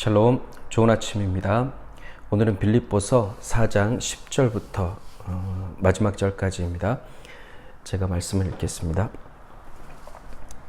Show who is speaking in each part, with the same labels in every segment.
Speaker 1: 샬롬, 좋은 아침입니다. 오늘은 빌립보서 4장 10절부터 어, 마지막 절까지입니다. 제가 말씀을 읽겠습니다.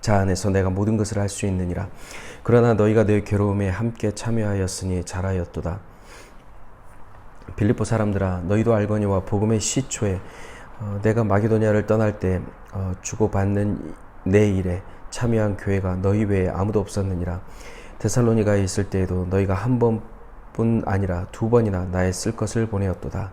Speaker 1: 자 안에서 내가 모든 것을 할 수 있느니라. 그러나 너희가 내 괴로움에 함께 참여하였으니 잘하였도다. 빌립보 사람들아 너희도 알거니와 복음의 시초에 어, 내가 마게도니아를 떠날 때 어, 주고받는 내 일에 참여한 교회가 너희 외에 아무도 없었느니라. 데살로니가에 있을 때에도 너희가 한 번뿐 아니라 두 번이나 나의 쓸 것을 보내었도다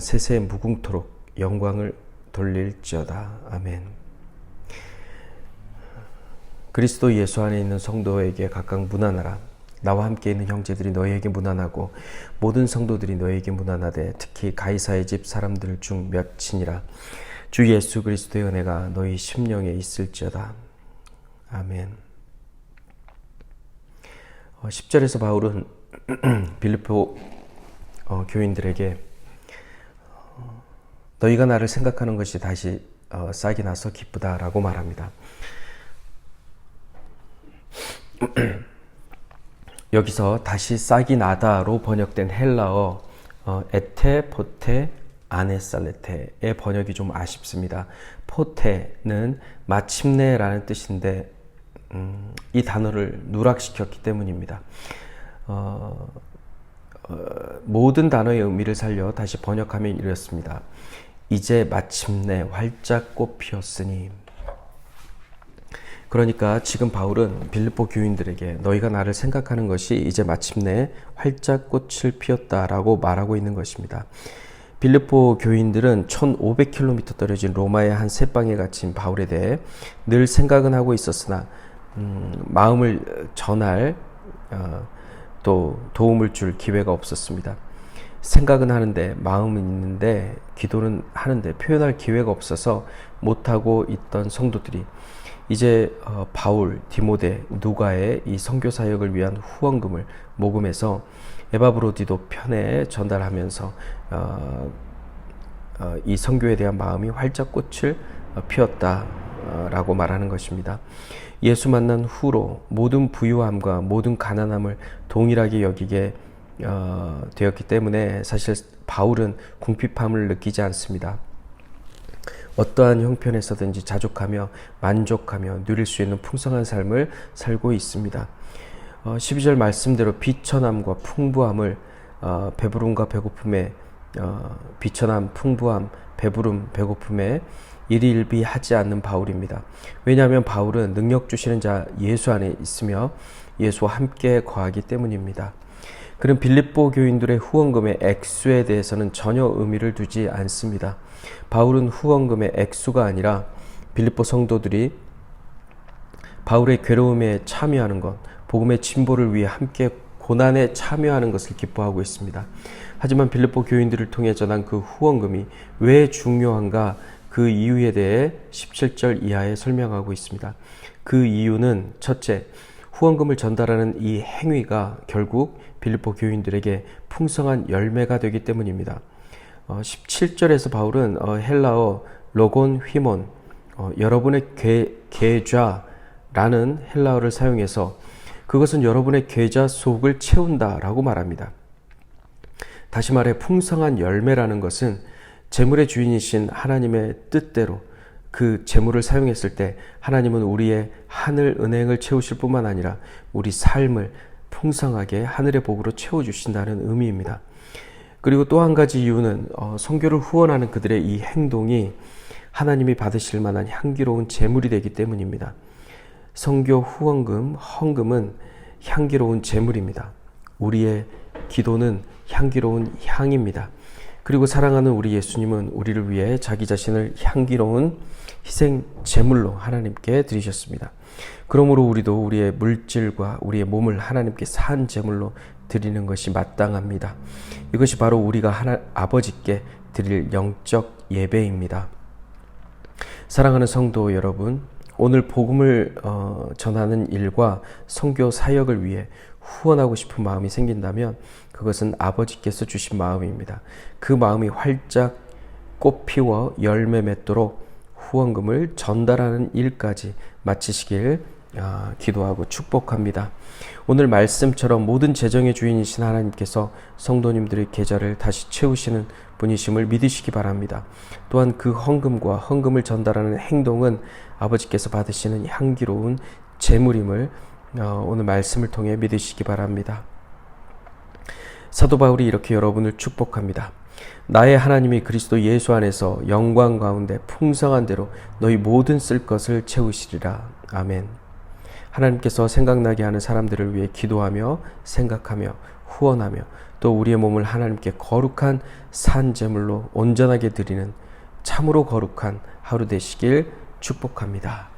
Speaker 1: 세세 무궁토록 영광을 돌릴지어다 아멘. 그리스도 예수 안에 있는 성도에게 각각 문안하라. 나와 함께 있는 형제들이 너희에게 문안하고 모든 성도들이 너희에게 문안하되 특히 가이사의 집 사람들 중 몇친이라 주 예수 그리스도의 은혜가 너희 심령에 있을지어다. 아멘. 10절에서 어, 바울은 빌립보 어, 교인들에게 어, 너희가 나를 생각하는 것이 다시 싹이 나서 기쁘다라고 말합니다. 여기서 다시 싹이 나다로 번역된 헬라어 어, 에테 포테 아네살레테의 번역이 좀 아쉽습니다. 포테는 마침내라는 뜻인데 음, 이 단어를 누락시켰기 때문입니다. 어, 어, 모든 단어의 의미를 살려 다시 번역하면 이렇습니다. 이제 마침내 활짝 꽃 피었으니 그러니까 지금 바울은 빌립보 교인들에게 너희가 나를 생각하는 것이 이제 마침내 활짝 꽃을 피웠다라고 말하고 있는 것입니다. 빌립보 교인들은 1500km 떨어진 로마의 한 새방에 갇힌 바울에 대해 늘 생각은 하고 있었으나 음, 마음을 전할 어, 또 도움을 줄 기회가 없었습니다. 생각은 하는데 마음은 있는데 기도는 하는데 표현할 기회가 없어서 못하고 있던 성도들이 이제 어, 바울, 디모데, 누가의 이 선교 사역을 위한 후원금을 모금해서 에바브로디도 편에 전달하면서 어, 어, 이 선교에 대한 마음이 활짝 꽃을 어, 피웠다라고 말하는 것입니다. 예수 만난 후로 모든 부유함과 모든 가난함을 동일하게 여기게 어, 되었기 때문에 사실 바울은 궁핍함을 느끼지 않습니다. 어떠한 형편에서든지 자족하며 만족하며 누릴 수 있는 풍성한 삶을 살고 있습니다. 어, 12절 말씀대로 비천함과 풍부함을 어, 배부름과 배고픔에 어, 비천함, 풍부함, 배부름, 배고픔에 일일비하지 않는 바울입니다. 왜냐하면 바울은 능력 주시는 자 예수 안에 있으며 예수와 함께 거하기 때문입니다. 그런 빌립보 교인들의 후원금의 액수에 대해서는 전혀 의미를 두지 않습니다. 바울은 후원금의 액수가 아니라 빌립보 성도들이 바울의 괴로움에 참여하는 것, 복음의 진보를 위해 함께 고난에 참여하는 것을 기뻐하고 있습니다. 하지만 빌립보 교인들을 통해 전한 그 후원금이 왜 중요한가 그 이유에 대해 17절 이하에 설명하고 있습니다. 그 이유는 첫째, 후원금을 전달하는 이 행위가 결국 빌립보 교인들에게 풍성한 열매가 되기 때문입니다. 어, 17절에서 바울은 어, 헬라어 로곤 휘몬 어, 여러분의 계, 계좌라는 헬라어를 사용해서 그것은 여러분의 계좌 속을 채운다라고 말합니다. 다시 말해 풍성한 열매라는 것은 재물의 주인이신 하나님의 뜻대로 그 재물을 사용했을 때 하나님은 우리의 하늘 은행을 채우실 뿐만 아니라 우리 삶을 풍성하게 하늘의 복으로 채워주신다는 의미입니다. 그리고 또 한 가지 이유는 어, 성교를 후원하는 그들의 이 행동이 하나님이 받으실 만한 향기로운 제물이 되기 때문입니다. 성교 후원금, 헌금은 향기로운 제물입니다. 우리의 기도는 향기로운 향입니다. 그리고 사랑하는 우리 예수님은 우리를 위해 자기 자신을 향기로운 희생 제물로 하나님께 드리셨습니다. 그러므로 우리도 우리의 물질과 우리의 몸을 하나님께 산 제물로 드리는 것이 마땅합니다. 이것이 바로 우리가 하나, 아버지께 드릴 영적 예배입니다. 사랑하는 성도 여러분, 오늘 복음을 어, 전하는 일과 성교 사역을 위해 후원하고 싶은 마음이 생긴다면 그것은 아버지께서 주신 마음입니다. 그 마음이 활짝 꽃 피워 열매 맺도록 후원금을 전달하는 일까지 마치시길 아, 기도하고 축복합니다. 오늘 말씀처럼 모든 재정의 주인이신 하나님께서 성도님들의 계좌를 다시 채우시는 분이심을 믿으시기 바랍니다. 또한 그 헌금과 헌금을 전달하는 행동은 아버지께서 받으시는 향기로운 재물임을 어, 오늘 말씀을 통해 믿으시기 바랍니다. 사도 바울이 이렇게 여러분을 축복합니다. 나의 하나님이 그리스도 예수 안에서 영광 가운데 풍성한 대로 너희 모든 쓸 것을 채우시리라. 아멘. 하나님께서 생각나게 하는 사람들을 위해 기도하며 생각하며 후원하며 또 우리의 몸을 하나님께 거룩한 산 제물로 온전하게 드리는 참으로 거룩한 하루 되시길 축복합니다.